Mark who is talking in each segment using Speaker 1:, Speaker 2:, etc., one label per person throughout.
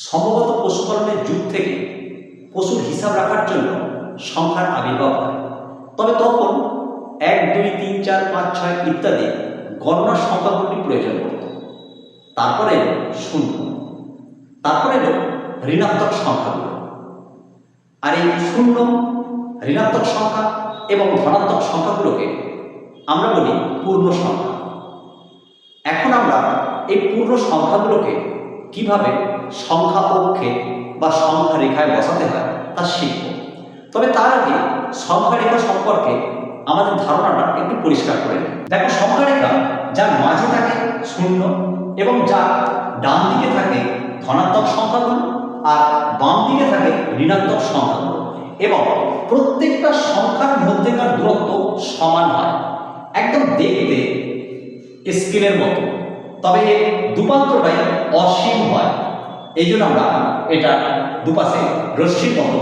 Speaker 1: সম্ভবত পশুপালনের যুগ থেকে পশুর হিসাব রাখার জন্য সংখ্যার আবির্ভাব হয়। তবে তখন এক, দুই, তিন, চার, পাঁচ, ছয় ইত্যাদি গণনার সংখ্যাগুলি প্রয়োজন পড়ত। তারপরে এলো শূন্য। তারপরে এলো ঋণাত্মক সংখ্যাগুলো। আর এই শূন্য, ঋণাত্মক সংখ্যা এবং ধনাত্মক সংখ্যাগুলোকে আমরা বলি পূর্ণ সংখ্যা। এখন আমরা এই পূর্ণ সংখ্যাগুলোকে কীভাবে সংখ্যা পক্ষে বা সংখ্যা রেখায় বসাতে হয়, তা শিখব। তবে তার আগে সংখ্যা রেখা সম্পর্কে আমাদের ধারণাটা একটু পরিষ্কার করে। দেখো, সংখ্যা রেখা যার মাঝে থাকে শূন্য এবং যার ডান দিকে থাকে ধনাত্মক সংখ্যাগুলো আর বাম দিকে থাকে ঋণাত্মক সংখ্যাগুলো এবং প্রত্যেকটা সংখ্যার মধ্যেকার দূরত্ব সমান হয়। একদম দেখতে স্কেলের মতো। তবে এর দুপাত্রটাই অসীম হয়। এই জন্য আমরা এটা দুপাশে রশ্মির মতো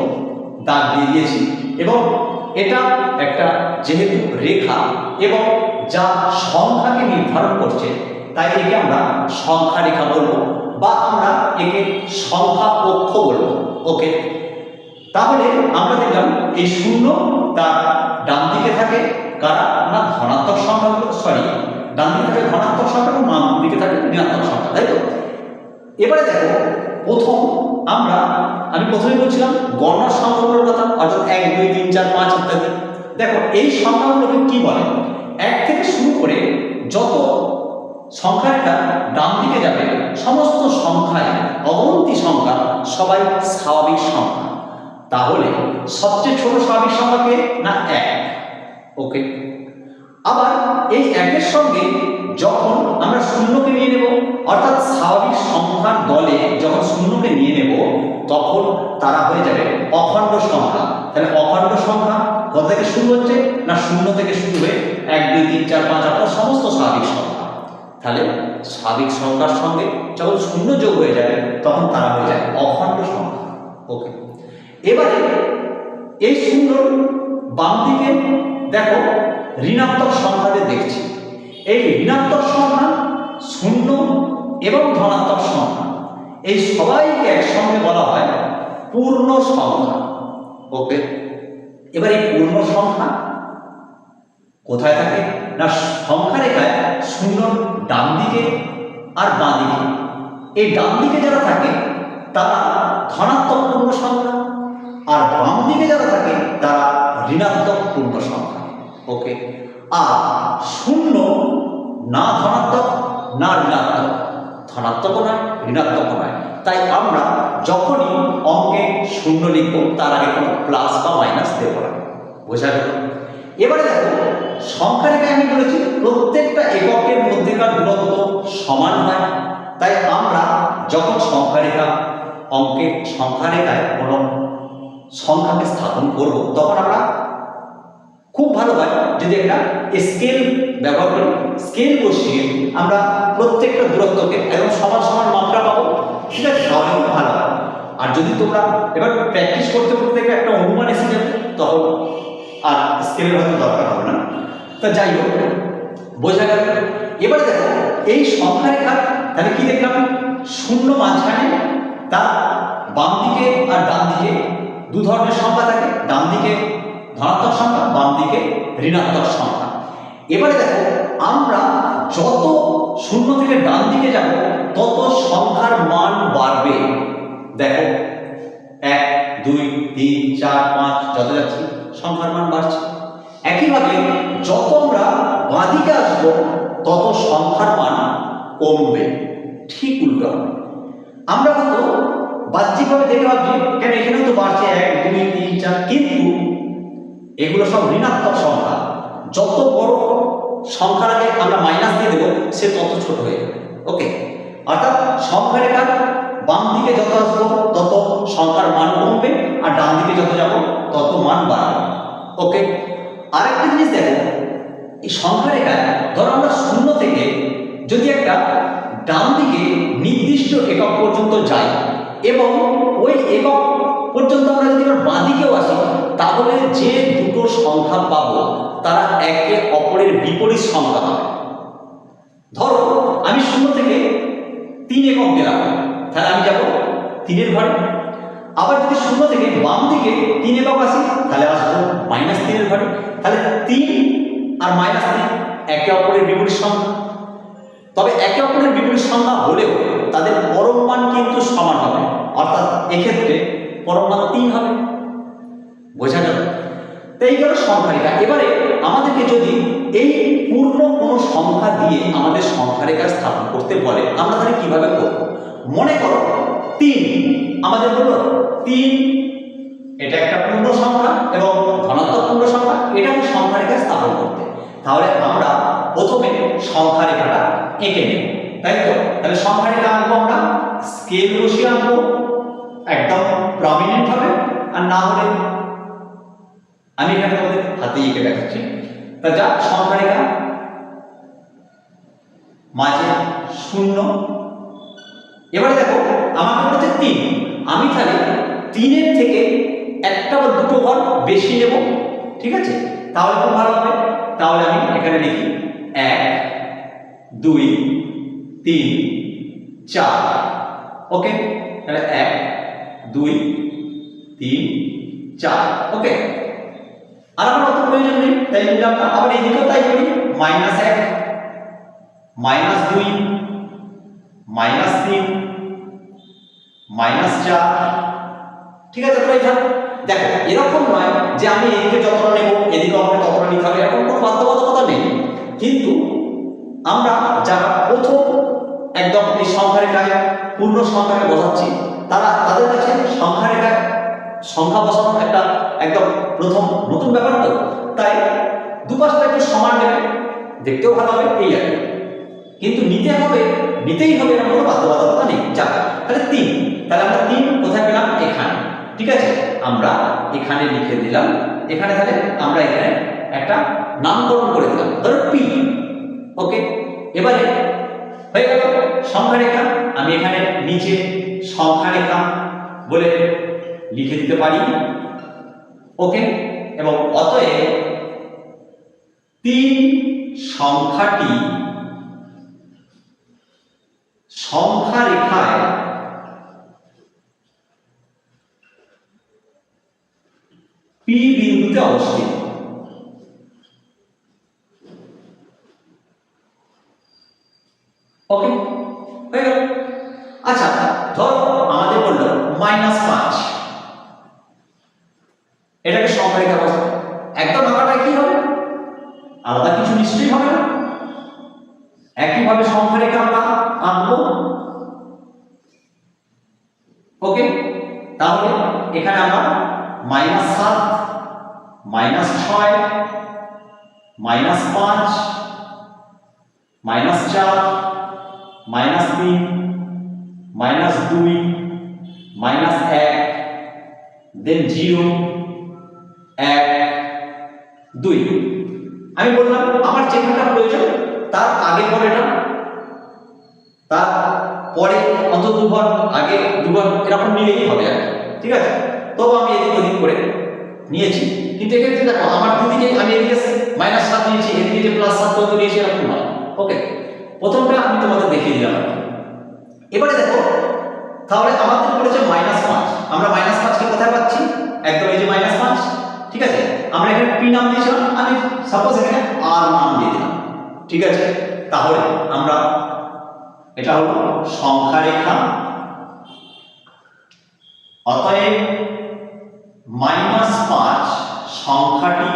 Speaker 1: দাগ দিয়ে দিয়েছি এবং এটা একটা যেহেতু রেখা এবং যা সংখ্যাকে নির্ধারণ করছে, তাই একে আমরা সংখ্যা রেখা বলব বা আমরা একে সংখ্যা পক্ষ বলব। ওকে? তাহলে আমরা দেখলাম এই শূন্য তার ডান দিকে থাকে কারা? না, ধনাত্মক সংখ্যাগুলো সরি ডান দিকে থাকে ধনাত্মক সংখ্যা এবং বাম দিকে থাকে ঋণাত্মক সংখ্যা, তাই তো? এবারে দেখো, প্রথম আমরা, আমি প্রথমেই বলছিলাম গণনার সংখ্যাগুলোর কথা, অর্থাৎ এক, দুই, তিন, চার, পাঁচ ইত্যাদি। দেখো, এই সংখ্যাগুলোকে কি বলে? এক থেকে শুরু করে যত সংখ্যাটা ডান দিকে যাবে, সমস্ত সংখ্যায় অগন্তি সংখ্যা সবাই স্বাভাবিক সংখ্যা। তাহলে সবচেয়ে ছোট স্বাভাবিক সংখ্যাকে না, এক। ওকে আবার এই একের সঙ্গে যখন আমরা শূন্যকে নিয়ে নেব, অর্থাৎ স্বাভাবিক সংখ্যার দলে যখন শূন্যকে নিয়ে নেব, তখন তারা হয়ে যাবে অখণ্ড সংখ্যা। তাহলে অখণ্ড সংখ্যা কত থেকে শুরু হচ্ছে না শূন্য থেকে শুরু হয়ে এক, দুই, তিন, চার, পাঁচ অর্থাৎ সমস্ত স্বাভাবিক সংখ্যা। তাহলে স্বাভাবিক সংখ্যার সঙ্গে যখন শূন্য যোগ হয়ে যায়, তখন তারা হয়ে যায় অখণ্ড সংখ্যা। ওকে। এবারে এই শূন্য বাম দিকে দেখো ঋণাত্মক সংখ্যাতে দেখছি। এই ঋণাত্মক সংখ্যা শূন্য এবং ধনাত্মক সংখ্যা এই সবাইকে একসঙ্গে বলা হয় পূর্ণ সংখ্যা ওকে? এবার এই পূর্ণ সংখ্যা কোথায় থাকে? না, সংখ্যা রেখায় শূন্য ডান দিকে আর বাঁ দিকে এই ডান দিকে যারা থাকে, তারা ধনাত্মক পূর্ণ সংখ্যা আর বাম দিকে যারা থাকে, তারা ঋণাত্মক পূর্ণ সংখ্যা ওকে। আর শূন্য, না ধনাত্মক, না ঋণাত্মক। ধনাত্মকও নয় ঋণাত্মকও নয়। তাই আমরা যখনই অঙ্কে শূন্য লিখব, তার আগে কোনো প্লাস বা মাইনাস দেব না। বোঝা গেল? এবারে দেখো সংখ্যা রেখায় আমি বলেছি, প্রত্যেকটা এককের মধ্যেকার দূরত্ব সমান হয়। তাই আমরা যখন সংখ্যা রেখা, অঙ্কের সংখ্যা রেখায় কোনো সংখ্যাকে স্থাপন করব, তখন আমরা খুব ভালো হয় যদি একটা স্কেল ব্যবহার করি। স্কেল বসিয়ে আমরা প্রত্যেকটা দূরত্বকে একদম সমান সমান মাত্রা পাবো। সেটা খুব ভালো হয়। আর যদি তোমরা এবার প্র্যাকটিস করতে করতে দেখবে একটা অনুমান এসে যাবে, তখন আর স্কেলের হয়তো দরকার হবে না। তা যাই হোক, বোঝা গেল। এবার দেখো, এই সংখ্যা রেখা তাহলে কি দেখলাম? শূন্য মাঝখানে তার বাম দিকে আর ডান দিকে দু ধরনের সংখ্যা থাকে। ডান দিকে ধনাত্মক সংখ্যা, বাম দিকে ঋণাত্মক সংখ্যা। এবারে দেখো, আমরা যত শূন্য থেকে ডান দিকে যাব, তত সংখ্যার মান বাড়বে। দেখো, এক, দুই, তিন, চার, পাঁচ যত যাচ্ছি সংখ্যার মান বাড়ছে। একইভাবে যত আমরা বাঁদিকে আসব, তত সংখ্যার মান কমবে। ঠিক উল্টো। আমরা হয়তো বাহ্যিকভাবে দেখে পাচ্ছি কেন এখানেও তো বাড়ছে এক, দুই, তিন, চার, কিন্তু এগুলো সব ঋণাত্মক সংখ্যা। যত বড় সংখ্যার আগে আমরা মাইনাস দিয়ে দেবো, সে তত ছোট হয়ে ওকে অর্থাৎ সংখ্যা রেখার বাম দিকে যত আসব, তত সংখ্যার মান কমবে, আর ডান দিকে যত যাব, তত মান বাড়বে। ওকে আরেকটা জিনিস দেখো, এই সংখ্যা রেখায় ধরো আমরা শূন্য থেকে যদি একটা ডান দিকে নির্দিষ্ট একক পর্যন্ত যাই, এবং ওই একক পর্যন্ত আমরা যদি এবার বাঁ দিকেও আসি তাহলে যে দুটো সংখ্যা পাবো, তারা একে অপরের বিপরীত সংখ্যা হবে ধরো, আমি শূন্য থেকে তিন একক গেলাম তাহলে আমি যাব তিনের ঘরে। আবার যদি শূন্য থেকে বাম দিকে তিন একক আসি, তাহলে আসব মাইনাস তিনের ঘরে। তাহলে তিন আর মাইনাস তিন একে অপরের বিপরীত সংখ্যা। তবে একে অপরের বিপরীত সংখ্যা হলেও তাদের পরম মান কিন্তু সমান হবে, অর্থাৎ এক্ষেত্রে পরম মান তিন হবে। তো এই গেল সংখ্যা রেখা এবারে আমাদেরকে যদি এই পূর্ণ কোনো সংখ্যা দিয়ে আমাদের সংখ্যা রেখা স্থাপন করতে বলে, আমরা তাহলে কীভাবে করব? মনে করো তিন, আমাদের বলল তিন, এটা একটা পূর্ণ সংখ্যা এবং ধনাত্মক পূর্ণ সংখ্যা এটাকে সংখ্যা রেখা স্থাপন করতে। তাহলে আমরা প্রথমে সংখ্যা রেখাটা এঁকে নেব, তাই তো? তাহলে সংখ্যা রেখা আঁকবো আমরা, স্কেল বসিয়ে আঁকবো, একদম প্রমিনেন্ট হবে, আর না হলে আমি এখানে তোমাদের হাতে এঁকে দেখাচ্ছি। তা যা সংখ্যা রেখা মাঝে শূন্য। এবারে দেখো, আমাকে বলেছে তিন। আমি তাহলে তিনের থেকে একটা বা দুটো ঘর বেশি নেব, ঠিক আছে? তাহলে খুব ভালো হবে। তাহলে আমি এখানে লিখি এক, দুই, তিন, চার। ওকে? তাহলে এক, দুই, তিন, চার। ওকে? আর আমার অত প্রয়োজন নেই, তাই নিলাম না আবার এদিকেও তাই করি মাইনাস এক মাইনাস দুই মাইনাস তিন মাইনাস চার, ঠিক আছে তোমরা এখানে দেখো, এরকম নয় যে আমি এদিকে যতটা নেব, এদিকে আমাকে ততটা নিতে হবে, এরকম কোনো বাধ্যবাধকতা নেই। কিন্তু আমরা যারা প্রথম একদম এই সংখ্যা রেখায় পূর্ণ সংখ্যাকে বোঝাচ্ছি, তারা তাদের কাছে সংখ্যা রেখায় সংখ্যা বসানো একটা একদম প্রথম নতুন ব্যাপার তো তাই দুপাশটা একটু সমান নেবে, দেখতেও ভালো হবে, এই আর। কিন্তু নিতে হবে, নিতেই হবে এরকম কোনো বাধ্যবাধকতা নেই যাক তাহলে তিন, তাহলে আমরা তিন কোথায় পেলাম? এখানে। ঠিক আছে? আমরা এখানে লিখে দিলাম, এখানে তাহলে আমরা এখানে একটা নামকরণ করে দিলাম, ধরো পি ওকে? এবারে হয়ে গেল সংখ্যা রেখা আমি এখানে নিচে সংখ্যা রেখা বলে লিখে দিতে পারি। ওকে এবং অতএব তিন সংখ্যাটি সংখ্যা রেখায় পি বিন্দুতে অবস্থিত। ওকে হয়ে গেল। আচ্ছা ধরো আমাদের বলল মাইনাস পাঁচ। হবে একইভাবে সংখ্যা আমরা আঁকবো ওকে, তাহলে এখানে আমরা মাইনাস সাত মাইনাস ছয় মাইনাস পাঁচ মাইনাস চার মাইনাস তিন মাইনাস দুই মাইনাস এক দেন জিরো এক, দুই। আমি বললাম, আমার যেখানটা প্রয়োজন, তার আগে পরে না তার পরে অন্তত দুবার আগে দুবার এরকম নিলেই হবে আর ঠিক আছে? তবু আমি এদিক ওদিক করে নিয়েছি। কিন্তু এক্ষেত্রে দেখো, আমার দুদিকে আমি এদিকে মাইনাস সাত নিয়েছি, এদিকে যে প্লাস সাত কত নিয়েছি এরকম নয়। ওকে প্রথমটা আমি তোমাদের দেখিয়ে দিলাম এবারে দেখো, তাহলে আমাদের বলেছে মাইনাস পাঁচ, আমরা মাইনাস পাঁচকে কোথায় পাচ্ছি? একদম এই যে মাইনাস পাঁচ, ঠিক আছে? আমরা এখানে পি নাম দিয়েছিলাম, আমি সাপোজ এখানে আর নাম দিয়ে দিলাম। ঠিক আছে? তাহলে আমরা এটা হলো সংখ্যা রেখা। অতএব মাইনাস পাঁচ সংখ্যাটি